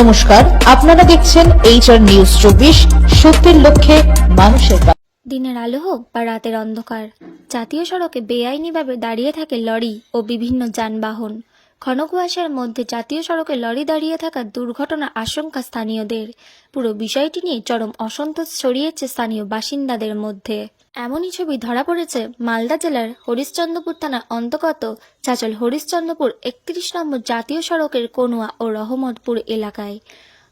নমস্কার, আপনারা দেখছেন এইচআর নিউজ চব্বিশ, সত্যের লক্ষ্যে মানুষের দিনের আলো হোক বা রাতের অন্ধকার, জাতীয় সড়কে বেআইনিভাবে দাঁড়িয়ে থাকে লরি ও বিভিন্ন যানবাহন। ঘন মধ্যে জাতীয় সড়কে লরি দাঁড়িয়ে থাকার দুর্ঘটনার আশঙ্কা স্থানীয়দের। পুরো বিষয়টি নিয়ে চরম অসন্তোষ ছড়িয়েছে স্থানীয় বাসিন্দাদের মধ্যে। এমনই ছবি ধরা পড়েছে মালদা জেলার হরিশ্চন্দ্রপুর থানার অন্তর্গত চাচল হরিশ্চন্দ্রপুর একত্রিশ নম্বর জাতীয় সড়কের কনুয়া ও রহমতপুর এলাকায়।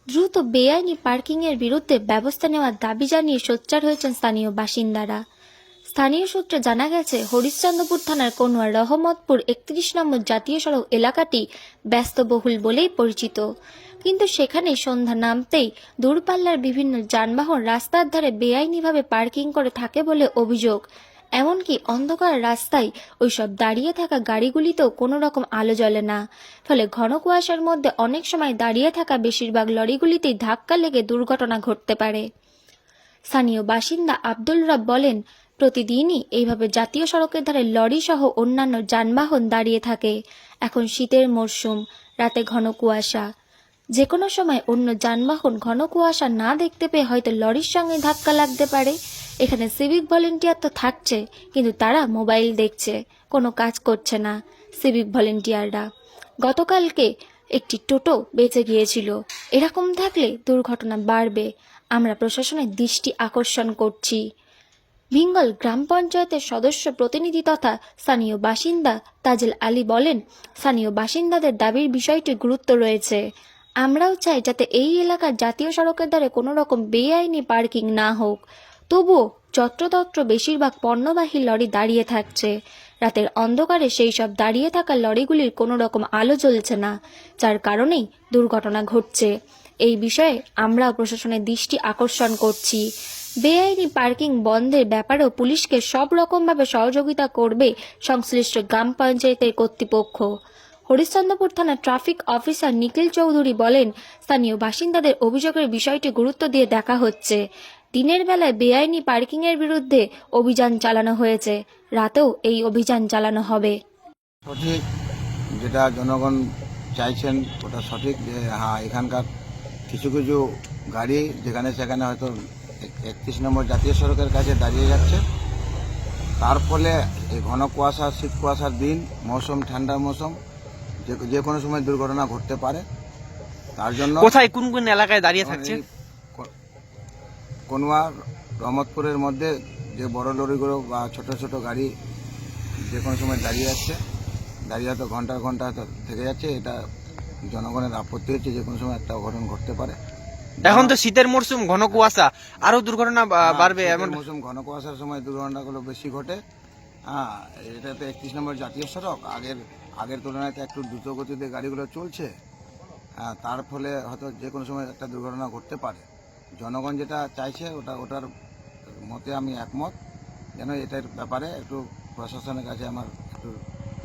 দ্রুত বেআইনি পার্কিংয়ের বিরুদ্ধে ব্যবস্থা নেওয়ার দাবি জানিয়ে সোচ্চার হয়েছেন স্থানীয় বাসিন্দারা। স্থানীয় সূত্রে জানা গেছে, হরিশ্চন্দ্রপুর থানার কনুয়ার রহমতপুর একত্রিশ নম্বর জাতীয় সড়ক এলাকাটি ব্যস্তবহুল বলেই পরিচিত। কিন্তু সেখানে সন্ধ্যা নামতেই দূরপাল্লার বিভিন্ন যানবাহন রাস্তার ধারে বেআইনিভাবে পার্কিং করে থাকে বলে অভিযোগ। এমনকি অন্ধকার রাস্তায় ওইসব দাঁড়িয়ে থাকা গাড়িগুলিতেও কোনো রকম আলো জ্বলে না। ফলে ঘন কুয়াশার মধ্যে অনেক সময় দাঁড়িয়ে থাকা বেশিরভাগ লরিগুলিতেই ধাক্কা লেগে দুর্ঘটনা ঘটতে পারে। স্থানীয় বাসিন্দা আব্দুল রব বলেন প্রতিদিনই এইভাবে জাতীয় সড়কের ধারে লরি সহ অন্যান্য যানবাহন দাঁড়িয়ে থাকে। এখন শীতের মরশুম, রাতে ঘন কুয়াশা। যে কোনো সময় অন্য যানবাহন ঘন কুয়াশা না দেখতে পেয়ে হয়তো লরির সঙ্গে ধাক্কা লাগতে পারে। এখানে সিভিক ভলেন্টিয়ার তো থাকছে, কিন্তু তারা মোবাইল দেখছে, কোনো কাজ করছে না সিভিক ভলেন্টিয়াররা। গতকালকে একটি টোটো বেঁচে গিয়েছিল। এরকম থাকলে দুর্ঘটনা বাড়বে। আমরা প্রশাসনের দৃষ্টি আকর্ষণ করছি। ভিঙ্গল গ্রাম পঞ্চায়েতের সদস্য প্রতিনিধি তথা স্থানীয় বাসিন্দা তাজেল আলী বলেন, স্থানীয় বাসিন্দাদের দাবির বিষয়টি গুরুত্ব রয়েছে। আমরাও চাই যাতে এই এলাকার জাতীয় সড়কের দ্বারে কোনো রকম বেআইনি পার্কিং না হোক। তবুও যত্রতত্র বেশিরভাগ পণ্যবাহী লরি দাঁড়িয়ে থাকছে। রাতের অন্ধকারে সেই সব দাঁড়িয়ে থাকা লরিগুলির কোনো রকম আলো জ্বলছে না, যার কারণেই দুর্ঘটনা ঘটছে। এই বিষয়ে আমরাও প্রশাসনের দৃষ্টি আকর্ষণ করছি। বেআইনি পার্কিং বন্ধের ব্যাপারেও পুলিশকে সব রকমভাবে সহযোগিতা করবে সংশ্লিষ্ট গ্রাম পঞ্চায়েতের কর্তৃপক্ষ। হরিশ্চন্দ্রপুর থানার ট্রাফিক অফিসার নিখিল চৌধুরী বলেন, স্থানীয় বাসিন্দাদের অভিযোগের বিষয়টি গুরুত্ব দিয়ে দেখা হচ্ছে। দিনের বেলায় বেআইনি পার্কিংয়ের বিরুদ্ধে অভিযান চালানো হয়েছে। রাতেও এই অভিযান চালানো হবে। সঠিক যেটা জনগণ চাইছেন, ওটা সঠিক যে হ্যাঁ এখানকার কিছু কিছু গাড়ি যেখানে সেখানে হয়তো একত্রিশ নম্বর জাতীয় সড়কের কাছে দাঁড়িয়ে যাচ্ছে। তার ফলে এই ঘন কুয়াশা শীত কুয়াশার দিন মৌসুম ঠান্ডার মৌসুম যে যে কোনো সময় দুর্ঘটনা ঘটতে পারে। তার জন্য কোথায় কোন কোন এলাকায় দাঁড়িয়ে থাকছে? কনুয়া রহমতপুরের মধ্যে যে বড় লরিগুলো বা ছোট ছোট গাড়ি যে কোনো সময় দাঁড়িয়ে যাচ্ছে দাঁড়িয়ে হয়তো ঘণ্টার ঘণ্টা থেকে যাচ্ছে এটা জনগণের আপত্তি হচ্ছে যে কোনো সময় একটা অঘটন ঘটতে পারে। এখন তো শীতের মরশুম ঘন কুয়াশা। আরও দুর্ঘটনা বা- হ্যাঁ, বাড়বে এমন মৌসুম ঘন কুয়াশার সময় দুর্ঘটনাগুলো বেশি ঘটে। হ্যাঁ এটা তো একত্রিশ নম্বর জাতীয় সড়ক। আগের আগের তুলনায় তো একটু দ্রুত গতিতে গাড়িগুলো চলছে। হ্যাঁ তার ফলে হয়তো যে কোনো সময় একটা দুর্ঘটনা ঘটতে পারে। জনগণ যেটা চাইছে ওটা ওটার মতে আমি একমত। যেন এটার ব্যাপারে একটু প্রশাসনের কাছে আমার একটু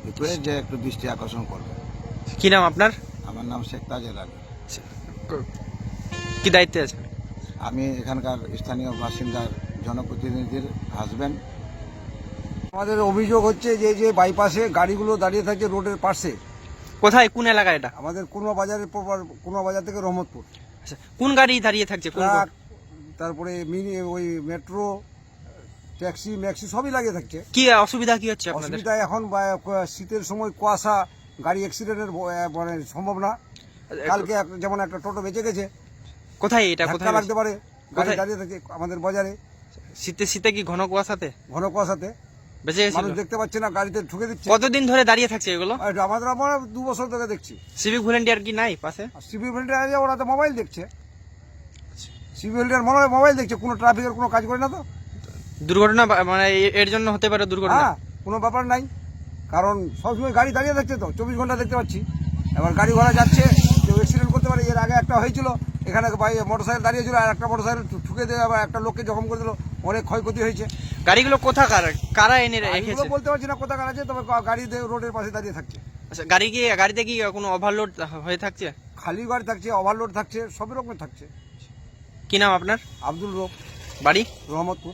রিকোয়েস্ট যে একটু দৃষ্টি আকর্ষণ করবে। কি নাম আপনার? আমার নাম শেখ তাজেল আলী। কি দায়িত্বে আছে আমি এখানকার স্থানীয় বাসিন্দার জনপ্রতিনিধির হাজব্যান্ড আমাদের অভিযোগ হচ্ছে যে যে বাইপাসে গাড়িগুলো দাঁড়িয়ে থাকে রোডের পাশে। কোথায়? কোন এলাকা এটা? আমাদের কোনো বাজারের পর কোনো বাজার থেকে রহমতপুর। আচ্ছা, কোন গাড়ি দাঁড়িয়ে থাকছে? কোন ট্রাক তারপরে মিনি ওই মেট্রো ট্যাক্সি ম্যাক্সি সবই লাগিয়ে থাকছে। কি অসুবিধা কি হচ্ছে আপনাদের? অসুবিধা এখন বা- শীতের সময় কুয়াশা গাড়ি অ্যাক্সিডেন্টের মানে সম্ভব না কালকে এক- যেমন একটা টোটো বেঁচে গেছে কোথায় এটা? কোথায়? লাগতে পারে। গাড়ি কোথায়? দাঁড়িয়ে থাকে আমাদের বাজারে। শীতে শীতে কি ঘন কুয়াশাতে ঘন কুয়াশাতে। বেঁচে মানুষ দেখতে পাচ্ছে না গাড়িতে ঠুকে দিচ্ছে। কতদিন ধরে দাঁড়িয়ে থাকছে এগুলো? আমাদের আমরা দু বছর ধরে দেখছি। সিভিক ভলেন্টিয়ার কি নাই পাশে? ভলেন্টিয়ার ওরা তো মোবাইল দেখছে। ভলেন্টিয়ার মনে হয় মোবাইল দেখছে কোনো ট্রাফিকের কোনো কাজ করে না তো। দুর্ঘটনা মানে এর জন্য হতে পারে দুর্ঘটনা। হ্যাঁ কোনো ব্যাপার নাই। কারণ সবসময় গাড়ি দাঁড়িয়ে থাকছে তো চব্বিশ ঘণ্টা দেখতে পাচ্ছি। এবার গাড়ি ঘোড়া যাচ্ছে কেউ অ্যাক্সিডেন্ট করতে পারে। এর আগে একটা হয়েছিল এখানে মোটরসাইকেল দাঁড়িয়ে ছিল আর একটা মোটরসাইকেল ঠুকে দিয়ে আবার একটা লোককে জখম করে দিল। অনেক ক্ষয়ক্ষতি হয়েছে। গাড়িগুলো কোথাকার? কারা এনে গাড়িগুলো রেখেছে? বলতে পারছি না কোথাকার আছে তবে গাড়ি রোডের পাশে দাঁড়িয়ে থাকছে। আচ্ছা গাড়ি কি গাড়িতে কি কোনো ওভারলোড হয়ে থাকছে? খালি গাড়ি থাকছে ওভারলোড থাকছে সব রকমের থাকছে। কি নাম আপনার? আব্দুল রব। বাড়ি? রহমতপুর।